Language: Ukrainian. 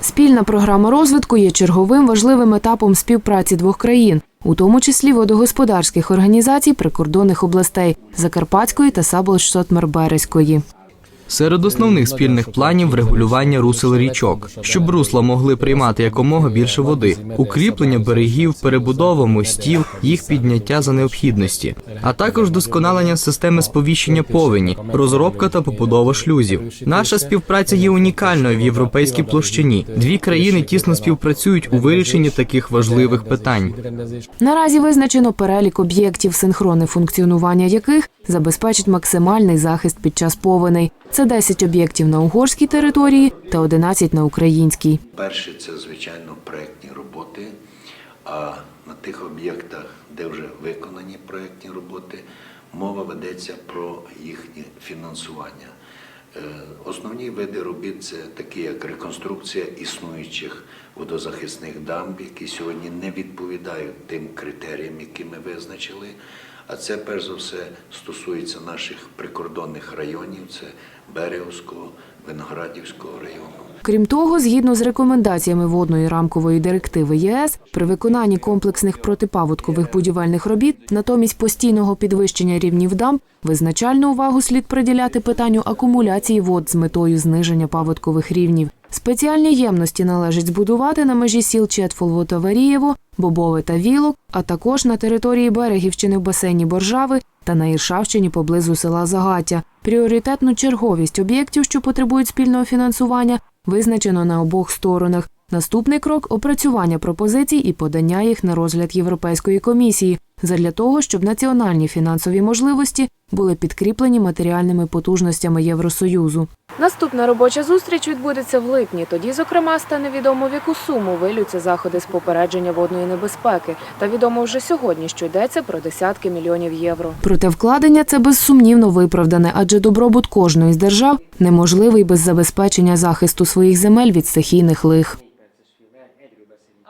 Спільна програма розвитку є черговим важливим етапом співпраці двох країн, у тому числі водогосподарських організацій прикордонних областей Закарпатської та Саблштотмерберезької. Серед основних спільних планів врегулювання русел річок, щоб русла могли приймати якомога більше води, укріплення берегів, перебудова мостів, їх підняття за необхідності, а також досконалення системи сповіщення повені, розробка та побудова шлюзів. Наша співпраця є унікальною в європейській площині. Дві країни тісно співпрацюють у вирішенні таких важливих питань. Наразі визначено перелік об'єктів, синхронне функціонування яких забезпечить максимальний захист під час повеней. Це 10 об'єктів на угорській території та 11 на українській. Перше це звичайно проектні роботи. А на тих об'єктах, де вже виконані проектні роботи, мова ведеться про їхнє фінансування. Е, Основні види робіт це такі, як реконструкція існуючих водозахисних дамб, які сьогодні не відповідають тим критеріям, які ми визначили. А це перш за все стосується наших прикордонних районів: це Берегівського, Виноградівського району. Крім того, згідно з рекомендаціями водної рамкової директиви ЄС, при виконанні комплексних протипаводкових будівельних робіт, натомість постійного підвищення рівнів дамб, визначальну увагу слід приділяти питанню акумуляції вод з метою зниження паводкових рівнів. Спеціальні ємності належить збудувати на межі сіл Четфолво та Варієво, Бобове та Вілок, а також на території Берегівщини в басейні Боржави та на Іршавщині поблизу села Загаття. Пріоритетну черговість об'єктів, що потребують спільного фінансування, визначено на обох сторонах. Наступний крок опрацювання пропозицій і подання їх на розгляд Європейської комісії задля того, щоб національні фінансові можливості були підкріплені матеріальними потужностями Євросоюзу. Наступна робоча зустріч відбудеться в липні. Тоді, зокрема, стане відомо, в яку суму вилються заходи з попередження водної небезпеки. Та відомо вже сьогодні, що йдеться про десятки мільйонів євро. Проте вкладення це безсумнівно виправдане, адже добробут кожної з держав неможливий без забезпечення захисту своїх земель від стихійних лих.